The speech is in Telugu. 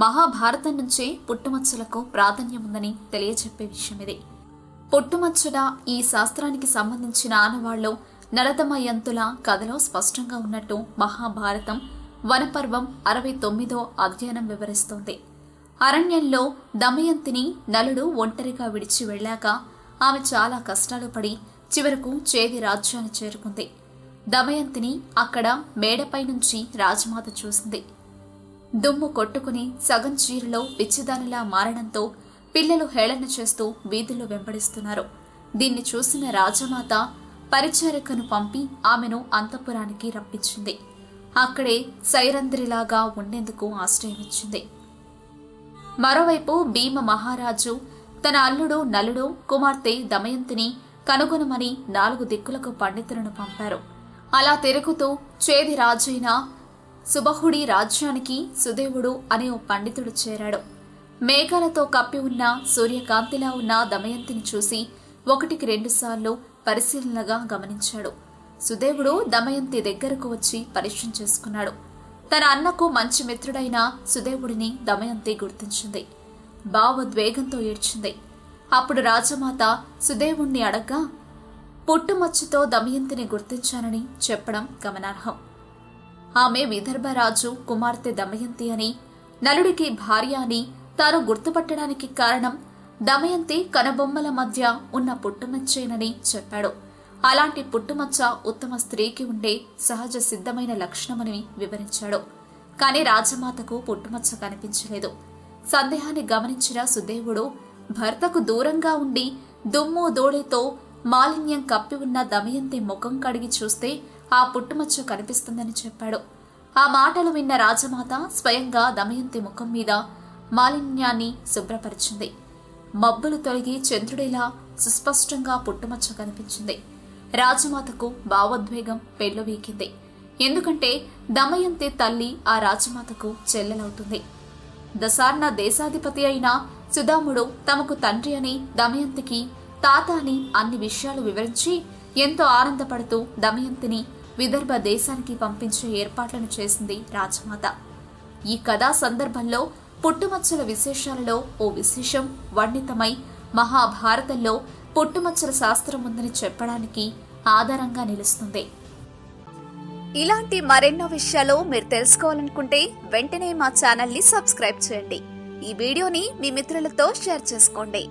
మహాభారతం నుంచే పుట్టుమచ్చలకు ప్రాధాన్యముందని తెలియజెప్పే విషయం ఇది పుట్టుమచ్చట ఈ శాస్త్రానికి సంబంధించిన ఆనవాళ్ళు నలదమయంతుల కథలో స్పష్టంగా ఉన్నట్టు మహాభారతం వనపర్వం అరవై తొమ్మిదో అధ్యయనం వివరిస్తోంది. అరణ్యంలో దమయంతిని నలుడు ఒంటరిగా విడిచి వెళ్ళాక ఆమె చాలా కష్టాలు పడి చివరకు చేది రాజ్యాన్ని చేరుకుంది. దమయంతిని అక్కడ మేడపై నుంచి రాజమాత చూసింది. దుమ్ము కొట్టుకుని సగం చీరలో పిచ్చిదానిలా మారడంతో పిల్లలు హేళన చేస్తూ వీధుల్లో వెంబడిస్తున్నారు. దీన్ని చూసిన రాజమాత పరిచారికను పంపి ఆమెను అంతఃపురానికి రప్పించింది. అక్కడే సైరంధ్రిలాగా ఉండేందుకు ఆశ్రయమిచ్చింది. మరోవైపు భీమ మహారాజు తన అల్లుడు నలుడు కుమార్తె దమయంతిని కనుగొనమని నాలుగు దిక్కులకు పండితులను పంపారు. అలా తిరుగుతూ చేది రాజైన సుబహుడి రాజ్యానికి సుదేవుడు అనే ఓ పండితుడు చేరాడు. మేఘాలతో కప్పి ఉన్న సూర్యకాంతిలా ఉన్న దమయంతిని చూసి ఒకటికి రెండుసార్లు పరిశీలనగా గమనించాడు. సుదేవుడు దమయంతి దగ్గరకు వచ్చి పరిచయం చేసుకున్నాడు. తన అన్నకు మంచి మిత్రుడైన సుదేవుడిని దమయంతి గుర్తించింది. భావోద్వేగంతో ఏడ్చింది. అప్పుడు రాజమాత సుదేవుణ్ణి అడగ్గా పుట్టుమచ్చుతో దమయంతిని గుర్తించానని చెప్పడం గమనార్హం. ఆమె విదర్భరాజు కుమార్తె దమయంతి అని నలుడికి భార్య అని తాను గుర్తుపట్టడానికి కారణం దమయంతి కనబొమ్మల మధ్య ఉన్న పుట్టుమచ్చేనని చెప్పాడు. అలాంటి పుట్టుమచ్చ ఉత్తమ స్త్రీకి ఉండే సహజ సిద్ధమైన లక్షణమని వివరించాడు. కాని రాజమాతకు పుట్టుమచ్చ కనిపించలేదు. సందేహాన్ని గమనించిన సుదేవుడు భర్తకు దూరంగా ఉండి దుమ్ము దోళితో మాలిన్యం కప్పి ఉన్న దమయంతి ముఖం కడిగి చూస్తే ఆ పుట్టుమచ్చ కనిపిస్తుందని చెప్పాడు. ఆ మాటలు విన్న రాజమాత స్వయంగా దమయంతి ముఖం మీద మాలిన్యాన్ని శుభ్రపరిచింది. మబ్బులు తొలగి చంద్రుడిలా సుస్పష్టంగా పుట్టుమచ్చ కనిపించింది. రాజమాతకు భావోద్వేగం పెళ్ళువీకింది ఎందుకంటే దమయంతి తల్లి ఆ రాజమాతకు చెల్లెలవుతుంది. దశార్ణ దేశాధిపతి అయిన సుధాముడు తమకు తండ్రి అని దమయంతికి తాత అని అన్ని విషయాలు వివరించి ఎంతో ఆనందపడుతూ దమయంతిని విదర్భ దేశానికి పంపించే ఏర్పాట్లను చేసింది రాజమాత. ఈ కథా సందర్భంలో పుట్టుమచ్చల విశేషాలలో ఓ విశేషం వర్ణితమై మహాభారతంలో పుట్టుమచ్చల శాస్త్రం ఉందని చెప్పడానికి ఆధారంగా నిలుస్తుంది. ఇలాంటి మరెన్నో విషయాలు మీరు తెలుసుకోవాలనుకుంటే వెంటనే మా ఛానల్ని సబ్స్క్రైబ్ చేయండి. ఈ వీడియోని మీ మిత్రులతో షేర్ చేసుకోండి.